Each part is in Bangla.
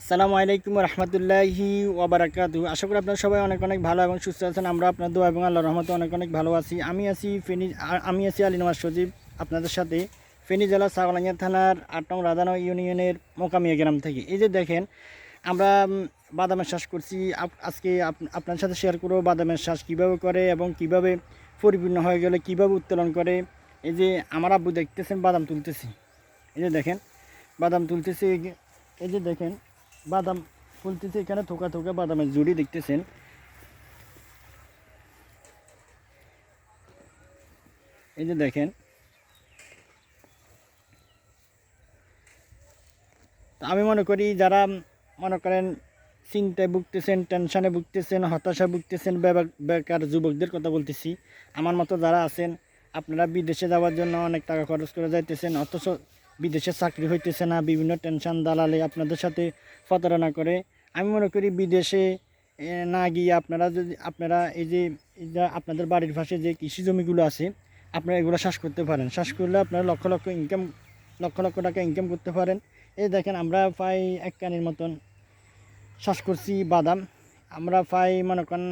আসসালামু আলাইকুম রহমতুল্লাহি ওবরাকাতু আশা করি আপনারা সবাই অনেক অনেক ভালো এবং সুস্থ আছেন। আমরা আপনার দোয়া এবং আল্লাহ রহমতে অনেক অনেক ভালো আছি। আমি আছি ফেনী আমি আছি আলী নওয়াজ সজীব, আপনাদের সাথে ফেনী জেলা সাগলাঙ্গিয়া থানার আট নং রাধানো ইউনিয়নের মোকামিয়া গ্রাম থেকে। এই যে দেখেন, আমরা বাদামের চাষ করছি। আজকে আপনার সাথে শেয়ার করব বাদামের চাষ কীভাবে করে এবং কীভাবে পরিপূর্ণ হয়ে গেলে কীভাবে উত্তোলন করে। এই যে আমার আব্বু দেখতেছেন, বাদাম তুলতেছি। এই যে দেখেন, বাদাম তুলতেছি। এই যে দেখেন বাদাম ফুলতেছে, এখানে থোকা থোকা বাদামের জুড়ি দেখতেছেন। এই যে দেখেন। আমি মনে করি যারা, মনে করেন, চিন্তায় ভুগতেছেন, টেনশনে ভুগতেছেন হতাশা ভুগতেছেন বেকার যুবকদের কথা বলতেছি, আমার মতো যারা আছেন, আপনারা বিদেশে যাওয়ার জন্য অনেক টাকা খরচ করে যাইতেছেন, অথচ বিদেশে চাকরি হইতেছে না, বিভিন্ন টেনশন দালালে আপনাদের সাথে প্রতারণা করে। আমি মনে করি বিদেশে না গিয়ে আপনারা যদি, আপনারা এই যে আপনাদের বাড়ির পাশে যে কৃষি জমিগুলো আছে, আপনারা এগুলো শ্বাস করতে পারেন। শ্বাস করলে আপনারা লক্ষ লক্ষ ইনকাম লক্ষ লক্ষ টাকা ইনকাম করতে পারেন। এই দেখেন আমরা প্রায় এক কানির মতন শ্বাস করছি বাদাম। আমরা প্রায় মনে করেন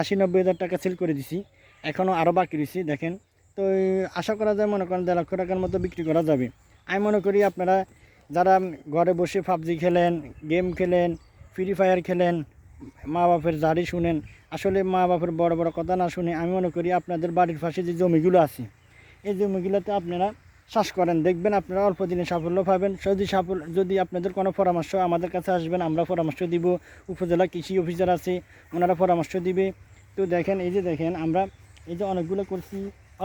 আশি নব্বই হাজার টাকা সেল করে দিছি। এখনও আরও বাকি রয়েছি, দেখেন। তো, আশা করা যায় মনে করেন দেড় লক্ষ টাকার মতো বিক্রি করা যাবে। আমি মনে করি আপনারা যারা ঘরে বসে পাবজি খেলেন, গেম খেলেন ফ্রি ফায়ার খেলেন, মা বাপের জারি শুনেন, আসলে মা বাপের বড় বড় কথা না শুনে আমি মনে করি আপনাদের বাড়ির পাশে যে জমিগুলো আছে, এই জমিগুলোতে আপনারা চাষ করেন। দেখবেন আপনারা অল্প দিনে সাফল্য পাবেন। যদি সাফল্য যদি আপনাদের কোনো পরামর্শ আমাদের কাছে আসবেন আমরা পরামর্শ দিব। উপজেলা কৃষি অফিসার আছে, ওনারা পরামর্শ দিবে। তো দেখেন, এই যে দেখেন, আমরা এই যে অনেকগুলো করছি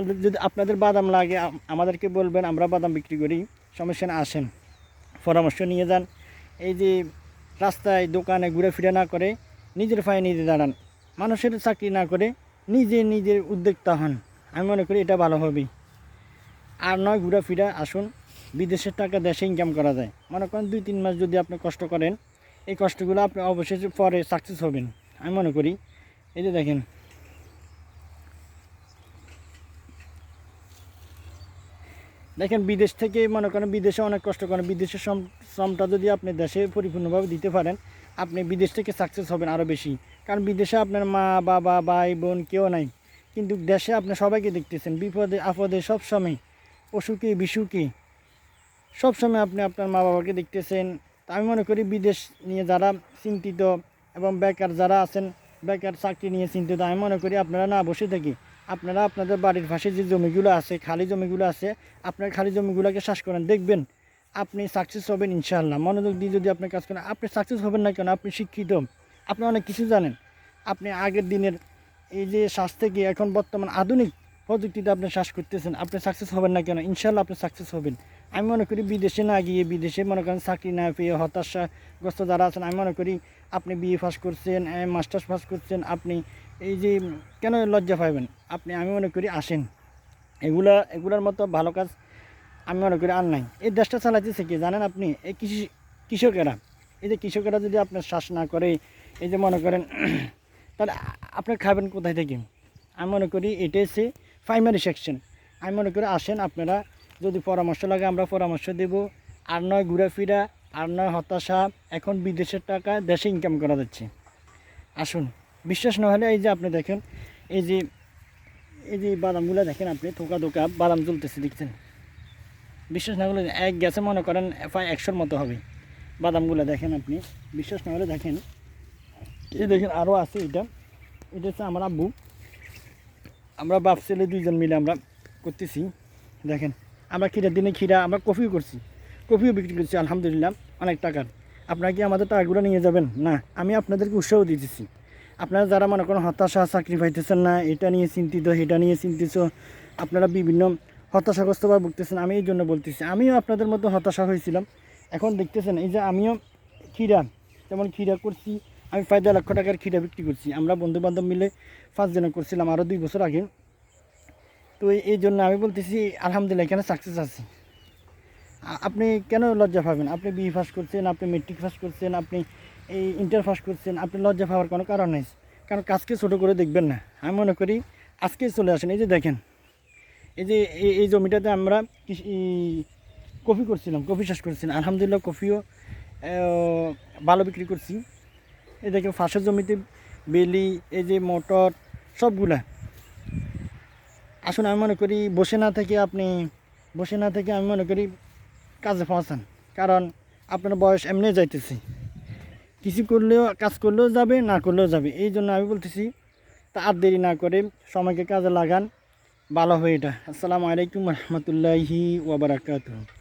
যদি আপনাদের বাদাম লাগে আমাদেরকে বলবেন, আমরা বাদাম বিক্রি করি। সমস্যা না, আসেন। পরামর্শ নিয়ে যান। এই যে রাস্তায়, দোকানে ঘুরে ফিরে না করে, নিজের পায়ে নিজে দাঁড়ান। মানুষের চাকরি না করে, নিজে নিজের উদ্যোক্তা হন। আমি মনে করি এটা ভালো হবে। আর নয় ঘুরে ফিরে আসুন। বিদেশের টাকা, দেশে ইনকাম করা যায়। মনে করেন দুই, তিন মাস যদি আপনি কষ্ট করেন, এই কষ্টগুলো আপনি অবশেষে পরে সাকসেস হবেন। আমি মনে করি। এই যে দেখেন দেখেন বিদেশ থেকে মনে করেন বিদেশে অনেক কষ্ট করেন। বিদেশের শ্রম শ্রমটা যদি আপনি দেশে পরিপূর্ণভাবে দিতে পারেন, আপনি বিদেশ থেকে সাকসেস হবেন আরও বেশি। কারণ বিদেশে আপনার মা, বাবা, ভাই, বোন কেউ নাই। কিন্তু দেশে আপনি সবাইকে দেখতেছেন, বিপদে, আপদে সব সময়। অসুখে বিসুখে সবসময় আপনি আপনার মা বাবাকে দেখতেছেন। তা আমি মনে করি বিদেশ নিয়ে যারা চিন্তিত এবং বেকার যারা আছেন, বেকার চাকরি নিয়ে চিন্তিত, আমি মনে করি আপনারা না বসে থাকি আপনারা আপনাদের বাড়ির পাশে যে জমিগুলো আছে, খালি জমিগুলো আছে, আপনার খালি জমিগুলোকে চাষ করেন। দেখবেন আপনি সাকসেস হবেন ইনশাআল্লাহ। মনোযোগ দিয়ে যদি আপনি কাজ করেন, আপনি সাকসেস হবেন না কেন? আপনি শিক্ষিত। আপনি অনেক কিছু জানেন। আপনি আগের দিনের এই যে শ্বাস থেকে এখন বর্তমান আধুনিক প্রযুক্তিতে আপনি শ্বাস করতেছেন, আপনি সাকসেস হবেন না কেন? ইনশাল্লাহ আপনি সাকসেস হবেন। আমি মনে করি বিদেশে না গিয়ে বিদেশে মনে করেন চাকরি না পেয়ে হতাশাগ্রস্ত যারা আছেন, আমি মনে করি আপনি বিএ পাস করছেন মাস্টার্স পাস করছেন, আপনি এই যে কেন লজ্জা পাইবেন? আপনি, আমি মনে করি আসেন। এগুলা, এগুলার মতো ভালো কাজ আমি মনে করি আর নাই। এই দেশটা চালাইতেছে কি জানেন আপনি? এই কৃষি, কৃষকেরা। এই যে কৃষকেরা যদি আপনার শ্বাস না করে, এই যে মনে করেন, তাহলে আপনি খাবেন কোথায় থেকে? আমি মনে করি এটা হচ্ছে প্রাইমারি সেকশন আমি মনে করি আসেন আপনারা, যদি পরামর্শ লাগে আমরা পরামর্শ দেব। আর নয় ঘুরে ফিরা আর নয় হতাশা, এখন বিদেশের টাকা দেশে ইনকাম করা যাচ্ছে। আসুন। বিশ্বাস না হলে এই যে আপনি দেখেন, এই যে এই যে বাদামগুলো দেখেন আপনি, থোকা থোকা বাদাম চলতেছে দেখছেন? বিশ্বাস না হলে এক গ্যাসে মনে করেন প্রায় একশোর মতো হবে। বাদামগুলো দেখেন আপনি, বিশ্বাস না হলে দেখেন। এই দেখেন আরও আছে এটা। এটা হচ্ছে আমার আব্বু। আমরা বাপ, ছেলে দুইজন মিলে আমরা করতেছি। দেখেন, আমরা ক্ষীরার দিনে ক্ষীরা, আমরা কফিও করছি। কফিও বিক্রি করছি, আলহামদুলিল্লাহ, অনেক টাকার। আপনারা কি আমাদের টাকাগুলো নিয়ে যাবেন? না, আমি আপনাদেরকে উৎসাহ দিতেছি। আপনারা যারা মনে করেন হতাশা, চাকরি পাইতেছেন না, এটা নিয়ে চিন্তিত, এটা নিয়ে চিন্তিত, আপনারা বিভিন্ন হতাশাগ্রস্ত বা ভুগতেছেন, আমি এই জন্য বলতেছি। আমিও আপনাদের মতো হতাশা হয়েছিলাম। এখন দেখতেছেন, এই যে আমিও ক্ষীরা, যেমন ক্ষীরা করছি, আমি প্রায় দেড় লক্ষ টাকার ক্ষীরা বিক্রি করছি। আমরা বন্ধু বান্ধব মিলে পাঁচজনে করছিলাম আরও দুই বছর আগে। তো এই জন্য আমি বলতেছি, আলহামদুলিল্লাহ, এখানে সাকসেস আছে। আপনি কেন লজ্জা পাবেন? আপনি বিএ পাস করছেন, আপনি মেট্রিক পাস করছেন, আপনি এই ইন্টার পাস করছেন, আপনি লজ্জা পাওয়ার কোনো কারণ নেই। কারণ কাজকে ছোটো করে দেখবেন না। আমি মনে করি আজকে চলে আসেন, এই যে দেখেন। এই যে এই- জমিটাতে আমরা কফি করছিলাম, কফি চাষ করছিলাম। আলহামদুলিল্লাহ কফিও ভালো বিক্রি করছি। এই দেখে ফাঁসের জমিতে বেলি, এই যে মোটর, সবগুলা। আসুন, আমি মনে করি বসে না থেকে আপনি, বসে না থেকে আমি মনে করি কাজে পৌঁছান। কারণ আপনার বয়স এমনি যাইতেছে। কিছু করলেও, কাজ করলেও যাবে, না করলেও যাবে। এই জন্য আমি বলতেছি, তা আর দেরি না করে সময়কে কাজে লাগান। ভালো হয়ে এটা। আসসালামু আলাইকুম রহমতুল্লাহি ওবরাকাতুহ